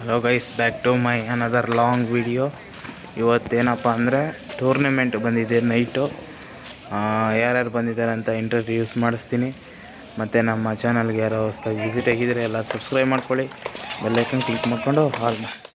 Hello guys back to my another long video ಇವತ್ತೇನಪ್ಪ ಅಂದರೆ tournament ಬಂದಿದೆ night ಯಾರ್ಯಾರು ಬಂದಿದ್ದಾರೆ ಅಂತ ಇಂಟರ್ವ್ಯೂಸ್ ಮಾಡಿಸ್ತೀನಿ. ಮತ್ತು ನಮ್ಮ ಚಾನಲ್ಗೆ ಯಾರೋ ಹೊಸ್ದಾಗಿ ವಿಸಿಟ್ ಆಗಿದ್ರೆ ಎಲ್ಲ ಸಬ್ಸ್ಕ್ರೈಬ್ ಮಾಡ್ಕೊಳ್ಳಿ. ಬೆಲ್ಲೈಕನ್ ಕ್ಲಿಕ್ ಮಾಡಿಕೊಂಡು ಹಾಲ್ ಮಾಡಿ.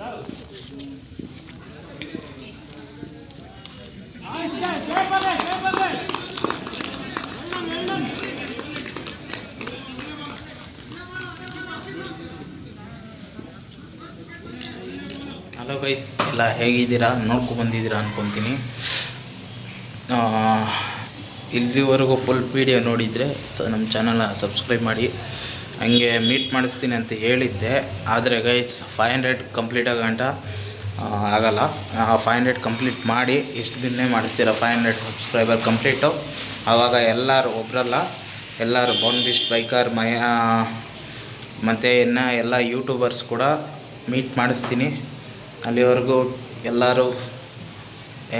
ಹಲೋ ಗೈಸ್ ಎಲ್ಲ ಹೇಗಿದ್ದೀರಾ? ನೋಡ್ಕೊ ಬಂದಿದ್ದೀರಾ ಅಂದ್ಕೊತೀನಿ ಇಲ್ಲಿವರೆಗೂ ಫುಲ್ ವೀಡಿಯೋ ನೋಡಿದರೆ ಸ ನಮ್ಮ ಚಾನಲ್ನ ಸಬ್ಸ್ಕ್ರೈಬ್ ಮಾಡಿ. ಹಂಗೆ ಮೀಟ್ ಮಾಡಿಸ್ತೀನಿ ಅಂತ ಹೇಳಿದ್ದೆ. ಆದರೆ ಗೈಸ್ ಫೈವ್ ಹಂಡ್ರೆಡ್ ಕಂಪ್ಲೀಟ್ ಆಗಂಟ ಆಗಲ್ಲ. ಫೈವ್ ಹಂಡ್ರೆಡ್ ಕಂಪ್ಲೀಟ್ ಮಾಡಿ ಎಷ್ಟು ದಿನ ಮಾಡಿಸ್ತೀರಾ ಫೈವ್ ಹಂಡ್ರೆಡ್ ಸಬ್ಸ್ಕ್ರೈಬರ್ ಕಂಪ್ಲೀಟು ಆವಾಗ ಎಲ್ಲರೂ ಒಬ್ಬರಲ್ಲ ಎಲ್ಲರೂ ಬೌಂಡಿಸ್ಟ್ ಬೈಕರ್ ಮಯ ಮತ್ತು ಇನ್ನು ಎಲ್ಲ ಯೂಟ್ಯೂಬರ್ಸ್ ಕೂಡ ಮೀಟ್ ಮಾಡಿಸ್ತೀನಿ. ಅಲ್ಲಿವರೆಗೂ ಎಲ್ಲರೂ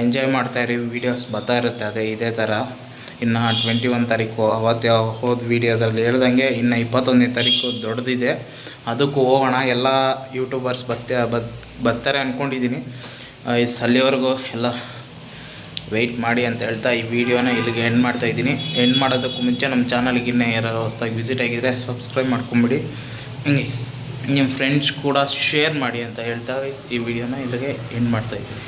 ಎಂಜಾಯ್ ಮಾಡ್ತಾಯಿರಿ ವೀಡಿಯೋಸ್ ಬರ್ತಾ ಇರುತ್ತೆ, ಅದೇ ಇದೇ ಥರ ಇನ್ನು ಟ್ವೆಂಟಿ ಒನ್ ತಾರೀಕು. ಅವತ್ತು ಹೋದ ವೀಡಿಯೋದಲ್ಲಿ ಹೇಳ್ದಂಗೆ ಇನ್ನು ಇಪ್ಪತ್ತೊಂದನೇ ತಾರೀಕು ದೊಡ್ಡದಿದೆ. ಅದಕ್ಕೂ ಹೋಗೋಣ. ಎಲ್ಲ ಯೂಟ್ಯೂಬರ್ಸ್ ಬತ್ತೆ ಬತ್ ಬರ್ತಾರೆ ಅಂದ್ಕೊಂಡಿದ್ದೀನಿ ಅಲ್ಲಿವರೆಗೂ ಎಲ್ಲ ವೆಯ್ಟ್ ಮಾಡಿ ಅಂತ ಹೇಳ್ತಾ ಈ ವಿಡಿಯೋನ ಇಲ್ಲಿಗೆ ಎಂಡ್ ಮಾಡ್ತಾ ಇದ್ದೀನಿ. ಎಂಡ್ ಮಾಡೋದಕ್ಕೂ ಮುಂಚೆ ನಮ್ಮ ಚಾನಲ್ಗೆ ಇನ್ನೂ ಯಾರು ಹೊಸ್ದಾಗಿ ವಿಸಿಟ್ ಆಗಿದ್ದರೆ ಸಬ್ಸ್ಕ್ರೈಬ್ ಮಾಡ್ಕೊಂಬಿಡಿ. ಹಿಂಗೆ ನಿಮ್ಮ ಫ್ರೆಂಡ್ಸ್ ಕೂಡ ಶೇರ್ ಮಾಡಿ ಅಂತ ಹೇಳ್ತಾ ಈ ವಿಡಿಯೋನ ಇಲ್ಲಿಗೆ ಎಂಡ್ ಮಾಡ್ತಾ ಇದ್ದೀನಿ.